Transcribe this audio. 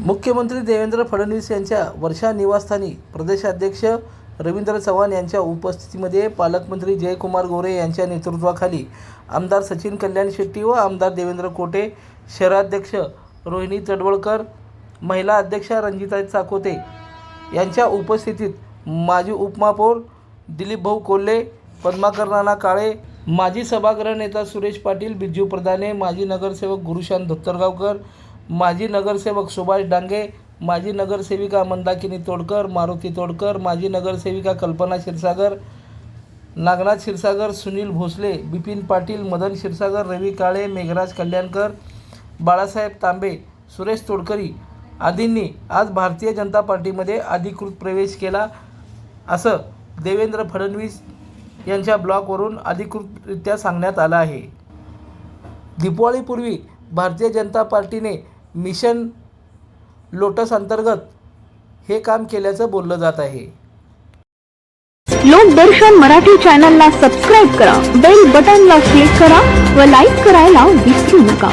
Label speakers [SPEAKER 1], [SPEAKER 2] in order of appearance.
[SPEAKER 1] मुख्यमंत्री देवेंद्र फडणवीस यांच्या वर्षा निवासस्थानी प्रदेशाध्यक्ष रवींद्र चव्हाण यांच्या उपस्थितीमध्ये पालकमंत्री जयकुमार गोरे यांच्या नेतृत्वाखाली आमदार सचिन कल्याण शेट्टी व आमदार देवेंद्र कोटे शहराध्यक्ष रोहिणी तडवळकर महिला अध्यक्षा रंजिता चाकोते यांच्या उपस्थितीत माजी उपमहापौर दिलीप भाऊ कोल्हे पद्माकर राणा काळे माजी सभागृह नेता सुरेश पाटील बिज्जू प्रधाने माजी नगरसेवक गुरुशांत धोत्तरगावकर माजी नगरसेवक सुभाष डांगे माजी नगरसेविका मंदाकिनी तोडकर मारुती तोडकर माजी नगरसेविका कल्पना क्षीरसागर नागनाथ क्षीरसागर सुनील भोसले बिपिन पाटील मदन क्षीरसागर रवी काळे मेघराज कल्याणकर बाळासाहेब तांबे सुरेश तोडकरी आदींनी आज भारतीय जनता पार्टीमध्ये अधिकृत प्रवेश केला. असं देवेंद्र फडणवीस यांच्या ब्लॉगवरून अधिकृतरित्या सांगण्यात आलं आहे. दिपावळीपूर्वी भारतीय जनता पार्टीने मिशन लोटस अंतर्गत हे काम केल्याचं बोललं जात आहे.
[SPEAKER 2] लोकदर्शन मराठी चॅनलला सबस्क्राईब करा बेल बटनला क्लिक करा व लाईक करायला विसरू नका.